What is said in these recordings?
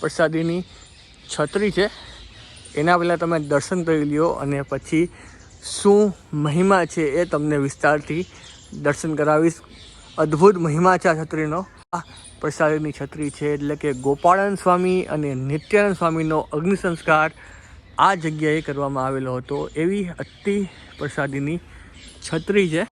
પ્રસાદીની છત્રી છે. એના પહેલાં તમે દર્શન કરી લ્યો અને પછી શું મહિમા છે એ તમને વિસ્તારથી દર્શન કરાવીશ. અદ્ભુત મહિમા છે આ છત્રીનો. આ પ્રસાદીની છત્રી છે એટલે કે ગોપાળન સ્વામી અને નિત્યાનંદ સ્વામીનો અગ્નિ સંસ્કાર આ જગ્યાએ કરવામાં આવેલો હતો. એવી અતિ પ્રસાદીની છત્રી છે.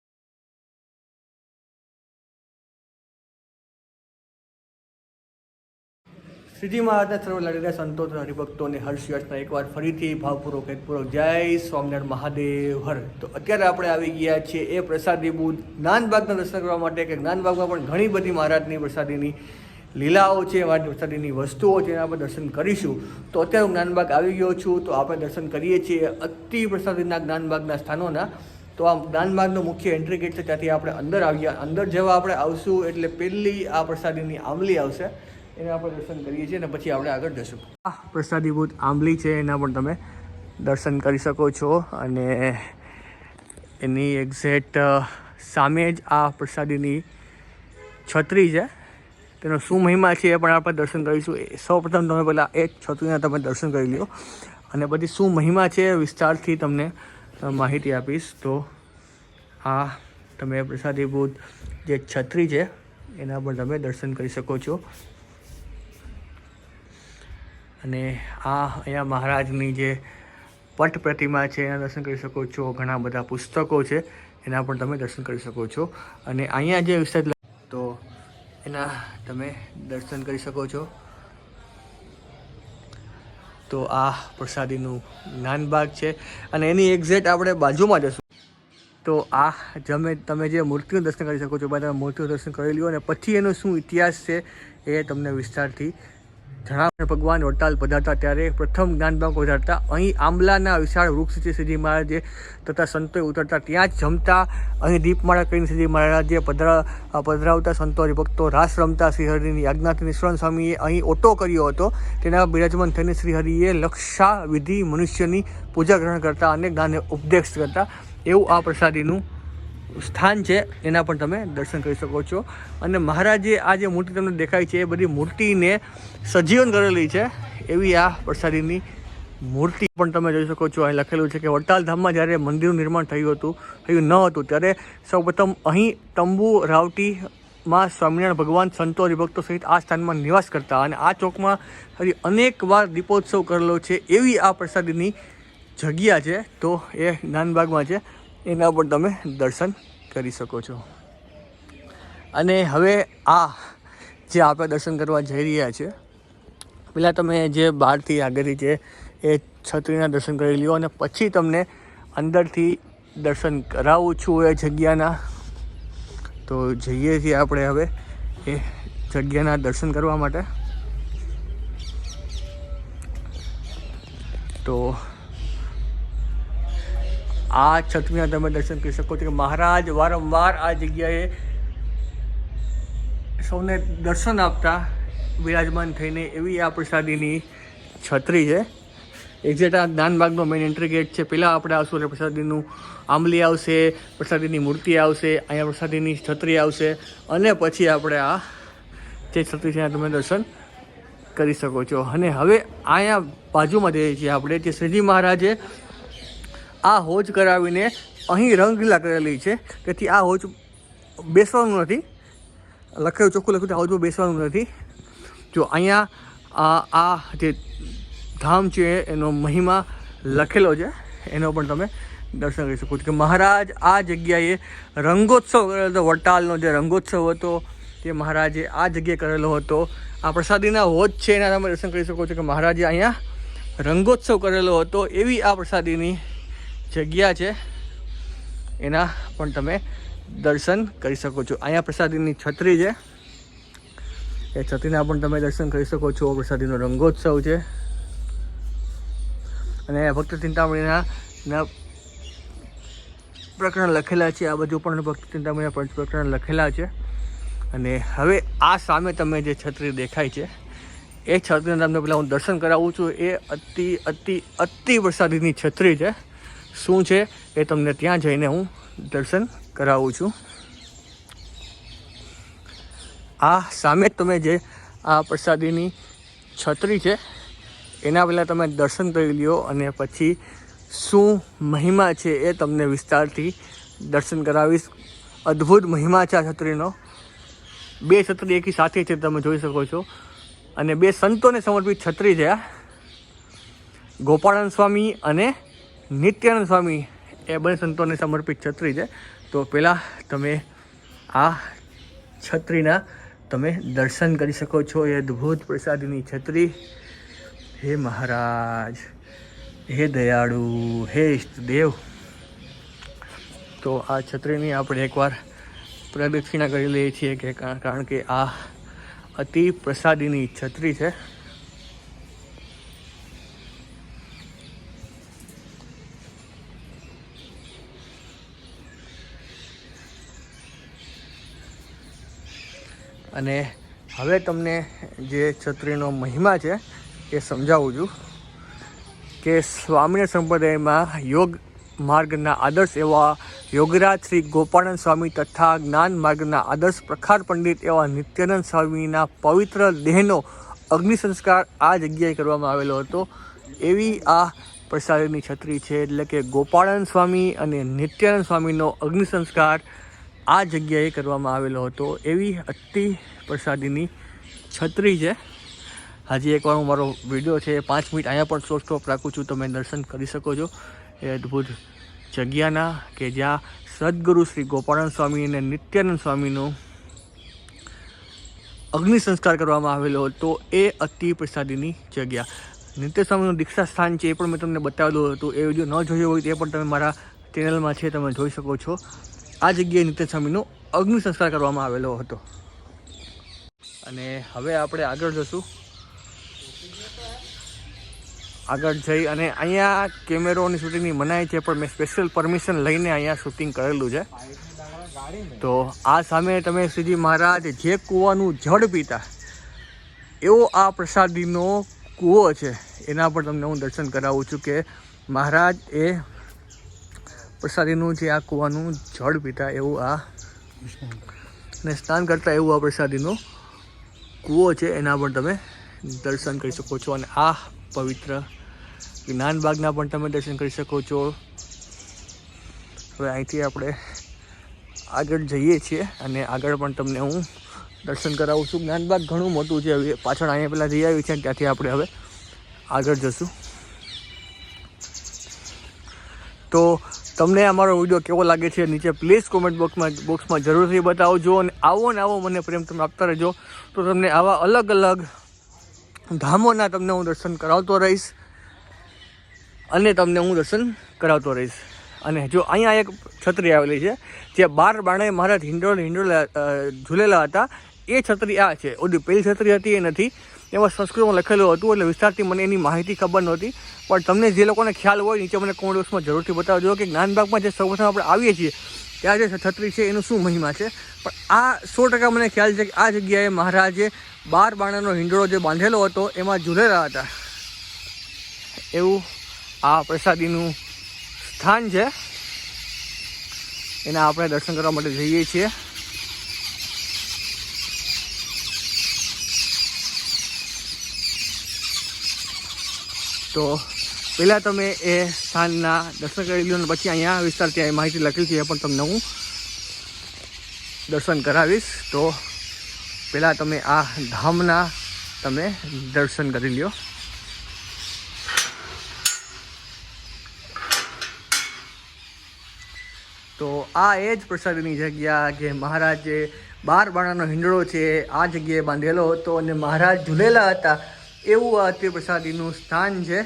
શ્રીજી મહારાજના સર્વ લાડેલા સંતો હરિભક્તોને હર્ષયર્થના એકવાર ફરીથી ભાવપૂર્વક હેતપૂર્વક જય સ્વામિનારાયણ મહાદેવ હર. તો અત્યારે આપણે આવી ગયા છીએ એ પ્રસાદી જ્ઞાનભાગના દર્શન કરવા માટે કે જ્ઞાનબાગમાં પણ ઘણી બધી મહારાજની પ્રસાદીની લીલાઓ છે, મહારાજની પ્રસાદીની વસ્તુઓ છે, એના આપણે દર્શન કરીશું. તો અત્યારે હું જ્ઞાનબાગ આવી ગયો છું, તો આપણે દર્શન કરીએ છીએ અતિ પ્રસાદીના જ્ઞાનબાગના સ્થાનોના. તો આ જ્ઞાનબાગનો મુખ્ય એન્ટ્રી ગેટ છે, ત્યાંથી આપણે અંદર આવ્યા અંદર જેવા આપણે આવશું એટલે પહેલી આ પ્રસાદીની આંબલી આવશે. એના આપણે દર્શન કરીએ છીએ અને પછી આપણે આગળ જશું. આ પ્રસાદીભૂત આંબલી છે, એના પણ તમે દર્શન કરી શકો છો અને એની એક્ઝેક્ટ સામે જ આ પ્રસાદીની છત્રી છે. તેનો શું મહિમા છે એ પણ આપણે દર્શન કરીશું. એ સૌપ્રથમ તમે પહેલાં એ છત્રીના તમે દર્શન કરી લો અને પછી શું મહિમા છે વિસ્તારથી તમને માહિતી આપીશ. તો આ તમે પ્રસાદીભૂત જે છત્રી છે, એના પર તમે દર્શન કરી શકો છો. અને આ અહીંયા મહારાજની જે પટ પ્રતિમા છે, એના દર્શન કરી શકો છો. ઘણા બધા પુસ્તકો છે, એના પણ તમે દર્શન કરી શકો છો. અને અહીંયા જે વિસ્તાર તો એના તમે દર્શન કરી શકો છો. તો આ પ્રસાદીનું જ્ઞાનબાગ છે. અને એની એક્ઝેક્ટ આપણે બાજુમાં જશું. તો આ જમે તમે જે મૂર્તિનું દર્શન કરી શકો છો, બધા મૂર્તિનું દર્શન કરી લ્યો અને પછી એનો શું ઇતિહાસ છે એ તમને વિસ્તારથી જણાવે ભગવાન વડતાલ પધારતા ત્યારે પ્રથમ જ્ઞાનબાગ પધારતા અહીં આંબલાના વિશાળ વૃક્ષ છે શ્રીજી મહારાજે તથા સંતોએ ઉતરતા. ત્યાં જ જમતા અહીં દીપમાળા કરીને શ્રીજી મહારાજે પધરા પધરાવતા સંતો, હરિભક્તો, રાસ રમતા. શ્રીહરિની આજ્ઞાથી નિષ્ણાંત સ્વામીએ અહીં ઓટો કર્યો હતો. તેના બિરાજમાન થઈને શ્રીહરિએ લક્ષા વિધિ મનુષ્યની પૂજા ગ્રહણ કરતા અને જ્ઞાને ઉપદેશ કરતા. એવું આ પ્રસાદીનું સ્થાન છે, એના પણ તમે દર્શન કરી શકો છો. અને મહારાજે આ જે મૂર્તિ તમને દેખાય છે, એ બધી મૂર્તિને સજીવન કરેલી છે. એવી આ પ્રસાદીની મૂર્તિ પણ તમે જોઈ શકો છો. અહીં લખેલું છે કે વડતાલ ધામમાં જ્યારે મંદિરનું નિર્માણ થયું હતું, થયું ન હતું, ત્યારે સૌપ્રથમ અહીં તંબુ રાવટીમાં સ્વામિનારાયણ ભગવાન સંતો, હરિભક્તો સહિત આ સ્થાનમાં નિવાસ કરતા અને આ ચોકમાં હજી અનેક વાર દીપોત્સવ કરેલો છે. એવી આ પ્રસાદીની જગ્યા છે. તો એ જ્ઞાનબાગમાં છે. એના પણ તમે દર્શન કરી શકો છો. અને હવે આ જે આપણે દર્શન કરવા જઈ રહ્યા છે પહેલાં તમે જે બહારથી આગળથી છે એ છત્રીના દર્શન કરી લ્યો અને પછી તમને અંદરથી દર્શન કરાવું છું એ જગ્યાના. તો જઈએ છીએ આપણે હવે એ જગ્યાના દર્શન કરવા માટે. તો આ છત્રીના તમે દર્શન કરી શકો છો કે મહારાજ વારંવાર આ જગ્યાએ સૌને દર્શન આપતા બિરાજમાન થઈને એવી આ પ્રસાદીની છત્રી છે. એક્ઝેક્ટ આ જ્ઞાનબાગનો મેઇન એન્ટ્રી ગેટ છે. પહેલાં આપણે આવશું એટલે પ્રસાદીનું આંબલી આવશે, પ્રસાદીની મૂર્તિ આવશે, અહીંયા પ્રસાદીની છત્રી આવશે અને પછી આપણે આ જે છત્રી છે તમે દર્શન કરી શકો છો. અને હવે અહીંયા બાજુમાં જઈએ છીએ આપણે, જે શ્રીજી મહારાજે આ હોજ કરાવીને અહીં રંગલીલા કરેલી છે. તેથી આ હોજ બેસવાનું નથી. લખેલું, ચોખ્ખું લખ્યું આ હોજમાં બેસવાનું નથી. જો અહીંયા આ જે ધામ છે એનો મહિમા લખેલો છે, એનો પણ તમે દર્શન કરી શકો છો. કે મહારાજ આ જગ્યાએ રંગોત્સવ કરેલો હતો, વટાલનો જે રંગોત્સવ હતો, તે મહારાજે આ જગ્યાએ કરેલો હતો. આ પ્રસાદીના હોજ છે એના તમે દર્શન કરી શકો છો કે મહારાજે અહીંયા રંગોત્સવ કરેલો હતો એવી આ પ્રસાદીની જગ્યા છે. એના પણ તમે દર્શન કરી શકો છો. અહીંયા પ્રસાદીની છત્રી છે. એ છત્રીના પણ તમે દર્શન કરી શકો છો. પ્રસાદીનો રંગોત્સવ છે. અને ભક્ત ચિંતામણીના પ્રકરણ લખેલા છે. આ બધું પણ ભક્ત ચિંતામણીના પંચ પ્રકરણ લખેલા છે. અને હવે આ સામે તમે જે છત્રી દેખાય છે, એ છત્રીના તમને પહેલાં હું દર્શન કરાવું છું. એ અતિ અતિ અતિ વરસાદીની છત્રી છે. શું છે એ તમને ત્યાં જઈને હું દર્શન કરાવું છું. આ સામે તમે જે આ પ્રસાદીની છત્રી છે, એના પહેલાં તમે દર્શન કરી લ્યો અને પછી શું મહિમા છે એ તમને વિસ્તારથી દર્શન કરાવીશ. અદ્ભુત મહિમા છે આ છત્રીનો. બે છત્રી એકી સાથે છે તમે જોઈ શકો છો. અને બે સંતોને સમર્પિત છત્રી છે આ. ગોપાળાનંદ સ્વામી અને નિત્યાનંદ સ્વામી એ બંને સંતોને સમર્પિત છત્રી છે. તો પહેલાં તમે આ છત્રીના તમે દર્શન કરી શકો છો. એ અદ્ભુત પ્રસાદીની છત્રી. હે મહારાજ, હે દયાળુ, હે ઈષ્ટદેવ. તો આ છત્રીની આપણે એકવાર પ્રદક્ષિણા કરી લઈએ છીએ કે, કારણ કે આ અતિ પ્રસાદીની છત્રી છે. અને હવે તમને જે છત્રીનો મહિમા છે, એ સમજાવું છું કે સ્વામિનારાયણ સંપ્રદાયમાં યોગ માર્ગના આદર્શ એવા યોગરાજ શ્રી ગોપાળન સ્વામી તથા જ્ઞાન માર્ગના આદર્શ પ્રખાર પંડિત એવા નિત્યાનંદ સ્વામીના પવિત્ર દેહનો અગ્નિ સંસ્કાર આ જગ્યાએ કરવામાં આવેલો હતો. એવી આ પ્રસાદની છત્રી છે, એટલે કે ગોપાળન સ્વામી અને નિત્યાનંદ સ્વામીનો અગ્નિ સંસ્કાર આ જગ્યાએ કરવામાં આવેલો હતો એવી અતિ પ્રસાદીની છત્રી છે. હજી એકવાર હું મારો વીડિયો છે પાંચ મિનિટ અહીંયા પણ શો સ્ટોપ રાખું છું, તમે દર્શન કરી શકો છો. એ અદ્ભુત જગ્યાના કે જ્યાં સદગુરુ શ્રી ગોપાળન સ્વામી અને નિત્યાનંદ સ્વામીનો અગ્નિ સંસ્કાર કરવામાં આવેલો હતો. એ અતિ પ્રસાદીની જગ્યા. નિત્ય સ્વામીનું દીક્ષા સ્થાન છે એ પણ મેં તમને બતાવેલું હતું. એ વીડિયો ન જોયો હોય તે પણ તમે મારા ચેનલમાં છે, તમે જોઈ શકો છો. આ જગ્યાએ નિત્ય સ્વામીનો અગ્નિ સંસ્કાર કરવામાં આવેલો હતો. અને હવે આપણે આગળ જશું. આગળ જઈ અને અહીંયા કેમેરોની શૂટિંગની મનાઈ છે, પણ મેં સ્પેશિયલ પરમિશન લઈને અહીંયા શૂટિંગ કરેલું છે. તો આ સામે તમે શ્રીજી મહારાજ જે કૂવાનું જળ પીતા, એવો આ પ્રસાદીનો કૂવો છે. એના પર તમને હું દર્શન કરાવું છું કે મહારાજ એ પ્રસાદીનું જે આ કૂવાનું જળ પીતા એવું આ ને સ્નાન કરતા એવું આ પ્રસાદીનો કૂવો છે, એના પણ તમે દર્શન કરી શકો છો અને આ પવિત્ર જ્ઞાનબાગના પણ તમે દર્શન કરી શકો છો. હવે અહીંથી આપણે આગળ જઈએ છીએ અને આગળ પણ તમને હું દર્શન કરાવું છું. જ્ઞાનબાગ ઘણું મોટું છે, હવે પાછળ અહીંયા પહેલાં જઈ આવી છે અને ત્યાંથી આપણે હવે આગળ જશું. તો તમને અમારો વીડિયો કેવો લાગે છે નીચે પ્લીઝ કોમેન્ટ બોક્સમાં બોક્સમાં જરૂરથી બતાવજો અને આવો ને આવો મને પ્રેમ તમે આપતા રહેજો. તો તમને આવા અલગ અલગ ધામોના તમને હું દર્શન કરાવતો રહીશ અને તમને હું દર્શન કરાવતો રહીશ. અને જો અહીંયા એક છત્રી આવેલી છે, જે બાર બાણે મહારાજ હિંડોળ હિંડોળ ઝૂલેલા હતા. એ છત્રી આ છે. ઓલી પેલી છત્રી હતી, એ નથી. એમાં સંસ્કૃતમાં લખેલું હતું એટલે વિસ્તારથી મને એની માહિતી ખબર નહોતી. પણ તમને જે લોકોને ખ્યાલ હોય, નીચે મને કોમેન્ટ બોક્સમાં જરૂરથી બતાવજો કે જ્ઞાનબાગમાં જે સૌપ્રથમ આપણે આવીએ છીએ, ત્યાં જે છત્રી છે, એનું શું મહિમા છે? પણ આ સો ટકા મને ખ્યાલ છે કે આ જગ્યાએ મહારાજે બાર બાણાનો હિંડોળો જે બાંધેલો હતો, એમાં ઝૂલેલા હતા. એવું આ પ્રસાદીનું સ્થાન છે. એના આપણે દર્શન કરવા માટે જઈએ છીએ. તો પહેલાં તમે એ સ્થાનના દર્શન કરી લો અને પછી અહીંયા વિસ્તાર ત્યાં માહિતી લખેલી છે, એ પણ તમને હું દર્શન કરાવીશ. તો પહેલાં તમે આ ધામના તમે દર્શન કરી લ્યો. તો આ એ જ પ્રસાદની જગ્યા કે મહારાજે બાર બાણાનો હિંડળો છે, આ જગ્યાએ બાંધેલો હતો અને મહારાજ ઝૂલેલા હતા. એવું આ તે પ્રસાદીનું સ્થાન છે.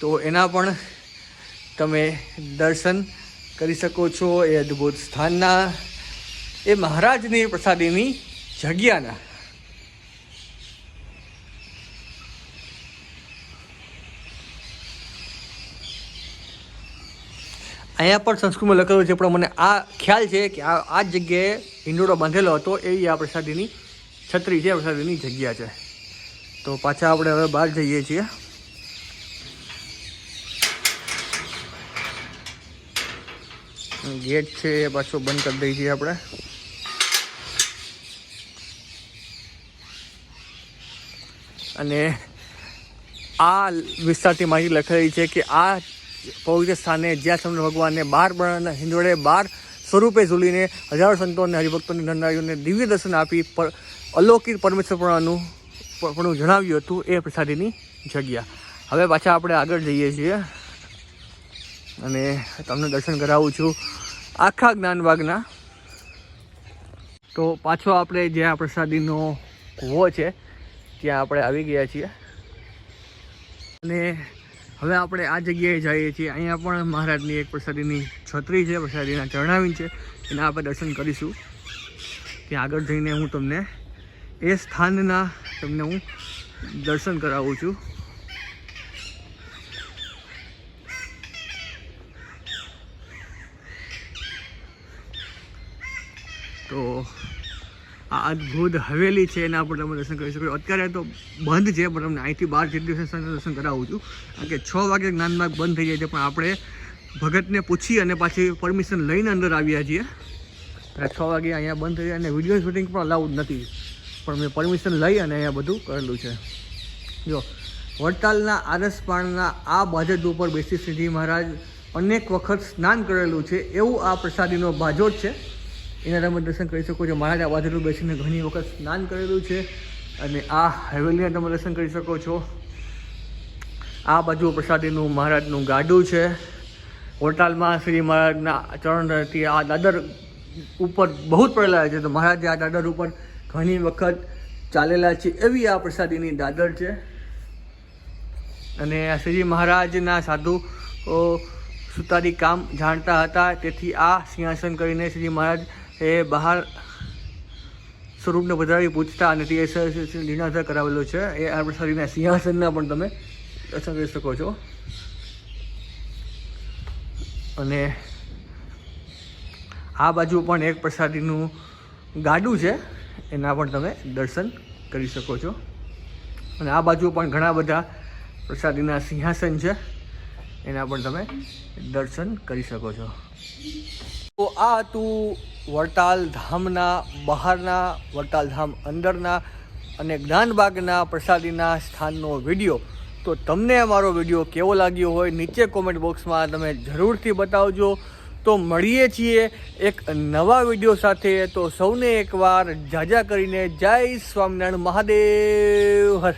તો એના પણ તમે દર્શન કરી શકો છો એ અદ્ભુત સ્થાનના, એ મહારાજની પ્રસાદીની જગ્યાના. અહીંયા પણ સંસ્કૃતમાં લખેલું છે, પણ મને આ ખ્યાલ છે કે આ આ જગ્યાએ હિંડોળો બાંધેલો હતો એવી આ પ્રસાદીની છત્રી છે પ્રસાદીની જગ્યા છે. તો પાછા આપણે હવે બહાર જઈએ છીએ. ગેટ છે, એ પાછો બંધ કરી દઈએ છીએ આપણે. અને આ વિસ્તારથી માહિતી લખેલી છે કે આ પવિત્ર સ્થાને જ્યાં સમય ભગવાનને બાર બળના હિંદોળે બાર સ્વરૂપે ઝૂલીને હજારો સંતો અને હરિભક્તોની નંદારીઓને દિવ્ય દર્શન આપી પર અલૌકિક પરમેશ્વરપણાનું પણ જણાવ્યું હતું એ પ્રસાદીની જગ્યા. હવે પાછા આપણે આગળ જઈએ છીએ. અને તમને દર્શન કરાવું છું. આખા જ્ઞાનબાગના તો પાછો આપણે જે આ પ્રસાદીનો કૂવો છે, ત્યાં આપણે આવી ગયા છીએ. અને હવે આપણે આ જગ્યાએ જઈએ છીએ. અહીંયા પણ મહારાજની એક પ્રસાદીની છત્રી છે, પ્રસાદીના ચરણાવીન છે. એના આપણે દર્શન કરીશું. ત્યાં આગળ જઈને હું તમને એ સ્થાનના તમને હું દર્શન કરાવું છું. તો આ અદ્ભુત હવેલી છે, એના પર તમે દર્શન કરી શકો અત્યારે તો બંધ છે, પણ તમને અહીંથી બાર જેટલી દર્શન કરાવું છું. કારણ કે છ વાગે જ્ઞાનમાર્ગ બંધ થઈ જાય છે, પણ આપણે ભગતને પૂછી અને પાછી પરમિશન લઈને અંદર આવ્યા છીએ. છ વાગે અહીંયા બંધ થઈ જાય અને વીડિયો શૂટિંગ પણ અલાઉડ નથી. પણ મેં પરમિશન લઈ અને અહીંયા બધું કરેલું છે. જો, વડતાલના આરસપાણના આ બાજટ ઉપર બેસી શ્રીજી મહારાજ અનેક વખત સ્નાન કરેલું છે, એવું આ પ્રસાદીનો બાજોટ છે. એના તમે દર્શન કરી શકો છો. મારા આ વાદળું બેસીને ઘણી વખત સ્નાન કરેલું છે અને આ હવેલીના તમે દર્શન કરી શકો છો. આ બાજુ પ્રસાદીનું મહારાજનું ગાડું છે. હોટલમાં શ્રી મહારાજના ચરણથી આ દાદર ઉપર બહુ જ પડેલા છે. તો મહારાજે આ દાદર ઉપર ઘણી વખત ચાલેલા છે એવી આ પ્રસાદીની દાદર છે. અને આ શ્રીજી મહારાજના સાધુ સુતારી કામ જાણતા હતા. તેથી આ સિંહાસન કરીને શ્રીજી મહારાજ એ બહાર સ્વરૂપને વધારી પૂછતા અને તે લીણાધર કરાવેલો છે. એ આ શરીરના સિંહાસનના પણ તમે દર્શન કરી શકો છો. અને આ બાજુ પણ એક પ્રસાદીનું ગાડું છે. એના પણ તમે દર્શન કરી શકો છો. અને આ બાજુ પણ ઘણા બધા પ્રસાદીના સિંહાસન છે. એના પણ તમે દર્શન કરી શકો છો. તો આ હતું વડતાલ ધામના બહારના વડતાલ ધામ અંદરના અને જ્ઞાનબાગના પ્રસાદીના સ્થાનનો વીડિયો. તો તમને અમારો વીડિયો કેવો લાગ્યો હોય નીચે કોમેન્ટ બોક્સમાં તમે જરૂરથી બતાવજો. તો મળીએ છીએ એક નવા વીડિયો સાથે. તો સૌને એકવાર જાજા કરીને જય સ્વામિનારાયણ મહાદેવ. હર